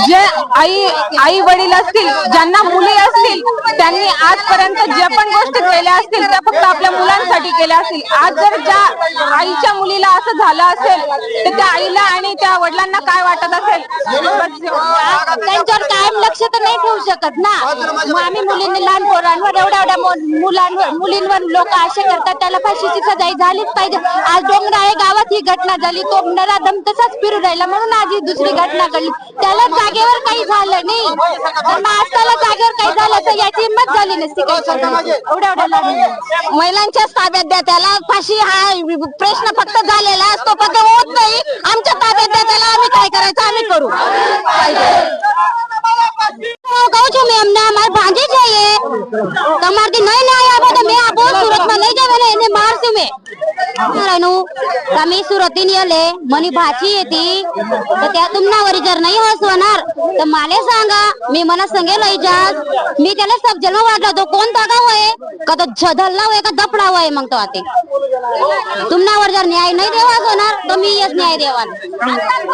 जे आई आई वडील असतील ज्यांना मुली असतील त्यांनी आजपर्यंत जे पण गोष्टी केल्या असतील त्या फक्त आपल्या मुलांसाठी केल्या असतील. आज जर ज्या आईच्या असं झालं असेल तर त्या आईला आणि त्या वडिलांना काय वाटत असेल? त्यांच्यावर कायम लक्ष तर नाही ठेवू शकत ना. मग आम्ही मुलींनी लहान पोरांवर एवढ्या एवढ्या मुलांवर मुलींवर लोक असे करतात त्याला फाशीची सजाई झालीच पाहिजे. आज डोंगराळे गावात ही घटना झाली तो नराधम तसाच फिरू राहिला म्हणून आज ही दुसरी घटना घडली. त्याला जागेवर काही झालं नाही. तर मग आज त्याला जागेवर काही झालं तर याची हिंमत झाली नसती काही एवढ्या एवढ्या महिलांच्याच ताब्यात द्या त्याला फाशी हा प्रश्न फक्त झालेला असतो पण ते होत नाही आमच्या ताब्यात द्या त्याला आम्ही काय करायचं आम्ही करू કહું છું મેં અમને અમારે ભાંજી છે એ તમારથી નહીં નહીં આવ્યા તો મેં આપો સુરતમાં લઈ જાવ ને એને મારશું મેં मित्रांनो आम्ही सुरतीन येले म्हणी भाची येते. तर त्यातून नावरी जर नाही हसवणार तर माले सांगा मी मला सांगेल इजाज मी त्याला सबजेल वाटला तो कोण दगाव होय? का तो झधलला होय का दपडा होय मग तो आते? तुम्हाला जर न्याय नाही देवा होणार तर मी येस न्याय देवा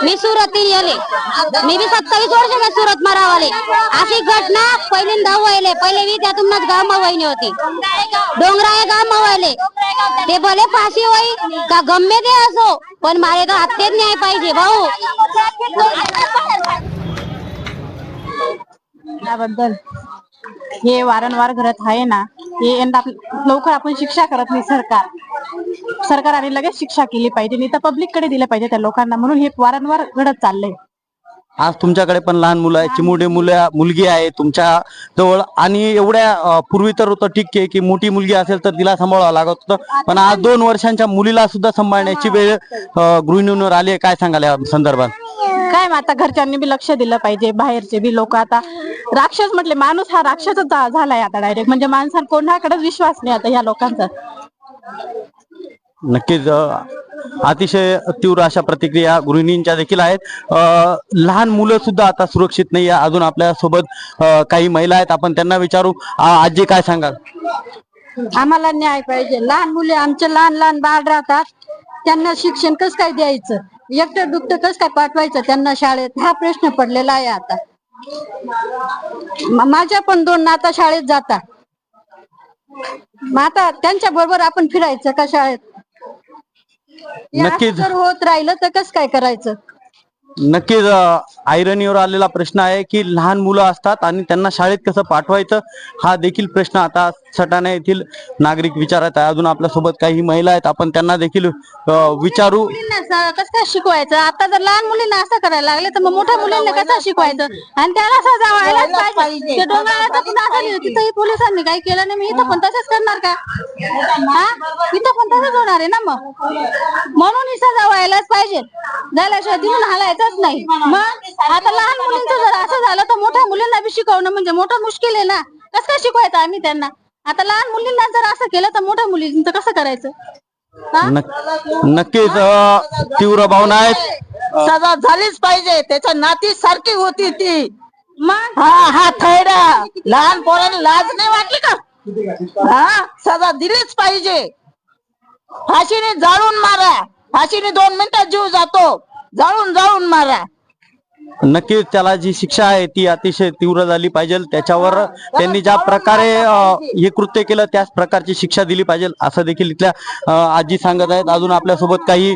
मी सुरतीन येले. मी बी सत्तावीस वर्ष मी सुरत मारावाले. अशी घटना पहिल्यांदा व्हायले. पहिले मी त्या तुम्हाला गाव मवायने होती. डोंगराय गाव मवायले ते भले फाशी होई का गम्मे ते असो पण मारे तर हत्येत न्याय पाहिजे भाऊ. त्याबद्दल हे वारंवार घडत आहे ना हे यंदा लवकर आपण शिक्षा करत नाही सरकार. सरकाराने लगेच शिक्षा केली पाहिजे नाही तर पब्लिककडे दिलं पाहिजे त्या लोकांना म्हणून हे वारंवार घडत चाललंय. आज तुमच्याकडे पण लहान मुलं आहेत चिमुडे मुलं मुलगी आहे तुमच्या जवळ. आणि एवढ्या पूर्वी तर होतं ठीक आहे की मोठी मुलगी असेल तर तिला सांभाळावं लागत होतं. पण आज दोन वर्षांच्या मुलीला सुद्धा सांभाळण्याची वेळ गृहिणींवर आली आहे. काय सांगाल या संदर्भात? काय मग आता घरच्यांनी बी लक्ष दिलं पाहिजे बाहेरचे बी लोक आता. राक्षस म्हटले माणूस हा राक्षसच झालाय आता डायरेक्ट म्हणजे माणसाला कोणाकडेच विश्वास नाही आता ह्या लोकांचा. नक्कीच अतिशय तीव्र अशा प्रतिक्रिया गृहिणींच्या देखील आहेत. लहान मुलं सुद्धा आता सुरक्षित नाही आहे. अजून आपल्यासोबत काही महिला आहेत. आपण त्यांना विचारू. आजी काय सांगाल? आम्हाला न्याय पाहिजे. लहान मुले आमचे लहान लहान बाळ राहतात. त्यांना शिक्षण कसं काय द्यायचं? एकटं दुखत कसं काय पाठवायचं त्यांना शाळेत? हा प्रश्न पडलेला आहे आता. माझ्या पण दोन नाता शाळेत जातात. मग आता त्यांच्या बरोबर आपण फिरायचं का शाळेत? असं नक्कीच. जर होत राहिलं तर कसं काय करायचं नक्कीच आयरनीवर आलेला प्रश्न आहे की लहान मुलं असतात आणि त्यांना शाळेत कसं पाठवायचं हा देखील प्रश्न आता सटाणा येथील नागरिक विचारत आहे अजून आपल्यासोबत काही महिला आहेत. आपण त्यांना देखील विचारू. कसं काय शिकवायचं? आता जर लहान मुलींना असं करायला लागले तर मग मोठ्या मुलींना कसं शिकवायचं? आणि त्याला सजा व्हायलाच पाहिजे. ते डोंगराळ्यात पुन्हा झाली होती. तिथंही पोलिसांनी काही केलं नाही. मी इथं पण तसंच करणार का? हा? इथं पण तसंच होणार आहे ना मग? म्हणून ही सजा व्हायलाच पाहिजे. झाल्याशिवाय तिथून हालायचंच नाही. मग आता लहान मुलींचं जर असं झालं तर मोठ्या मुलींना बी शिकवणं म्हणजे मोठं मुश्किल आहे ना? कसं काय शिकवायचं आम्ही त्यांना? आता लहान मुलींना जर असं केलं तर मोठ्या मुलींचं कसं करायचं? हा? नक- नक्कीच अं, तीव्र भावना आहेत. सजा झालीच पाहिजे. त्याच्या नाती सारखी होती ती. मग? हा हा थैडा लहान पोरांना लाज नाही वाटली का? हा सजा दिलीच पाहिजे. फाशीने जाळून मारा. फाशीने दोन मिनिटात जीव जातो. जाळून जाळून मारा. नक्कीच त्याला जी शिक्षा आहे ती अतिशय तीव्र झाली पाहिजे. त्याच्यावर त्यांनी ज्या प्रकारे हे कृत्य केलं त्याच प्रकारची शिक्षा दिली पाहिजे असं देखील इथल्या आजी सांगत आहेत. अजून आपल्यासोबत काही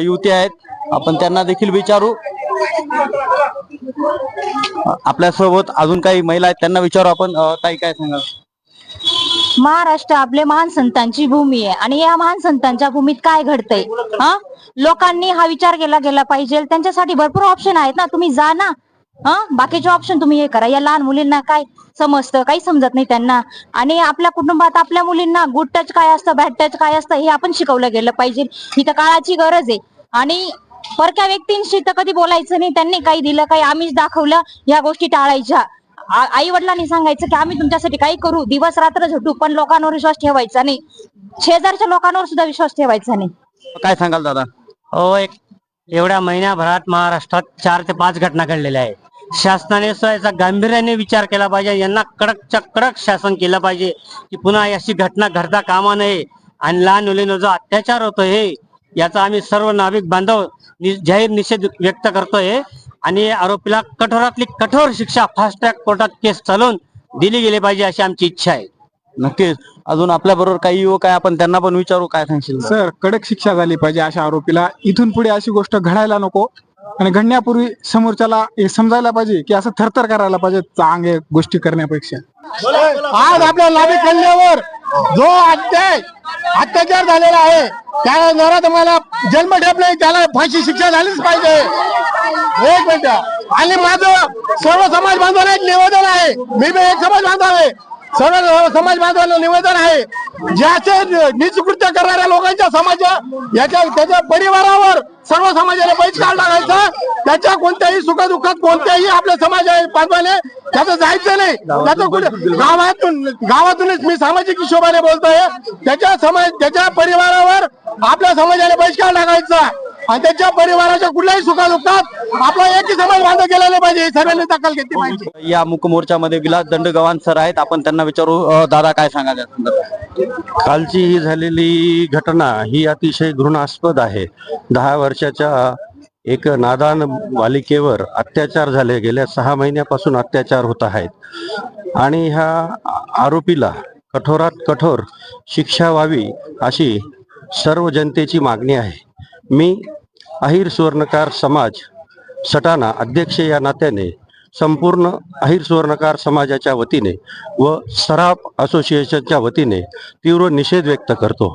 युवती आहेत. आपण त्यांना देखील विचारू. आपल्यासोबत अजून काही महिला आहेत त्यांना विचारू आपण. ताई काय सांगाल? महाराष्ट्र आपले महान संतांची भूमी आहे. आणि या महान संतांच्या भूमीत काय घडतंय? हा? लोकांनी हा विचार केला गेला पाहिजे. त्यांच्यासाठी भरपूर ऑप्शन आहेत ना. तुम्ही जा ना. हा? बाकीचे ऑप्शन तुम्ही हे करा. या लहान मुलींना काय समजतं? काही समजत नाही त्यांना. आणि आपल्या कुटुंबात आपल्या मुलींना गुड टच काय असतं बॅड टच काय असतं हे आपण शिकवलं गेलं पाहिजे. ही तर काळाची गरज आहे. आणि परक्या व्यक्तींशी तर कधी बोलायचं नाही. त्यांनी काही दिलं काही आम्हीच दाखवलं या गोष्टी टाळायच्या. आई वडिलांनी सांगायचं की आम्ही तुमच्यासाठी काही करू दिवस रात्र झटू पण लोकांवर विश्वास ठेवायचा नाही. शेजारच्या लोकांवर सुद्धा विश्वास ठेवायचा नाही. काय सांगाल दादा? हो एक एवढ्या महिन्याभरात महाराष्ट्रात चार ते पाच घटना घडलेल्या आहेत. शासनाने सुद्धा याचा गांभीर्याने विचार केला पाहिजे यांना कडकच्या कडक शासन केलं पाहिजे की पुन्हा अशी घटना घडता कामा नये. आणि लहान मुलींवर जो अत्याचार होतो हे याचा आम्ही सर्व नाभिक बांधव जाहीर निषेध व्यक्त करतोय. आणि आरोपीला कठोरातली कठोर शिक्षा फास्ट ट्रॅक कोर्टात केस चालवून दिली गेली पाहिजे अशी आमची इच्छा आहे. नक्कीच. अजून आपल्या बरोबर काही युवक आहे आपण त्यांना पण विचारू काय सांगशील? सर कडक शिक्षा झाली पाहिजे अशा आरोपीला. इथून पुढे अशी गोष्ट घडायला नको आणि घडण्यापूर्वी समोरच्याला हे समजायला पाहिजे की असं थरथर करायला पाहिजे चांगल्या गोष्टी करण्यापेक्षा. आज आपल्या नाभिक कल्यावर जो अत्याय अत्याचार झालेला आहे त्या जरा तुम्हाला जन्मठेप नाही त्याला फाशी शिक्षा झालीच पाहिजे. एक मिनिट आणि माझं सर्व समाज बांधवांना एक निवेदन आहे. मी बी एक समाज बांधव आहे सर्व समाज बांधवांना निवेदन आहे. ज्याचे निजकृत्य करणाऱ्या लोकांच्या समाज याच्या त्याच्या परिवारावर सर्व समाजाने बहिष्कार टाकायचा. त्याच्या कोणत्याही सुखदुःखात कोणत्याही आपल्या समाज बांधवाने त्याचं जायचं नाही. त्याचं कुठे गावातून गावातूनच मी सामाजिक हिशोबाने बोलतोय. त्याच्या समाज त्याच्या परिवारावर आपल्या समाजाने बहिष्कार टाकायचा. आणि त्याच्या परिवाराच्या कुठल्याही सुखदुःखात आपला एकही समाज बांधव गेला नाही पाहिजे ही सर्वांनी दखल घेतली पाहिजे. या मुकमोर्चामध्ये विलास दंडगवान सर आहेत. आपण त्यांना विचारू दादा काय सांगाल कालची ही झालेली घटना ही अतिशय घृणास्पद आहे. दहा वर्षाच्या एक नादान बालिकेवर अत्याचार झाले. गेल्या सहा महिन्यापासून अत्याचार होत आहेत. आणि ह्या आरोपीला कठोरात कठोर शिक्षा व्हावी अशी सर्व जनतेची मागणी आहे. मी अहिर सुवर्णकार समाज सटाणा अध्यक्ष या नात्याने संपूर्ण अहिर सुवर्णकार समाजाच्या वतीने व सराफ असोसिएशनच्या वतीने तीव्र निषेध व्यक्त करतो.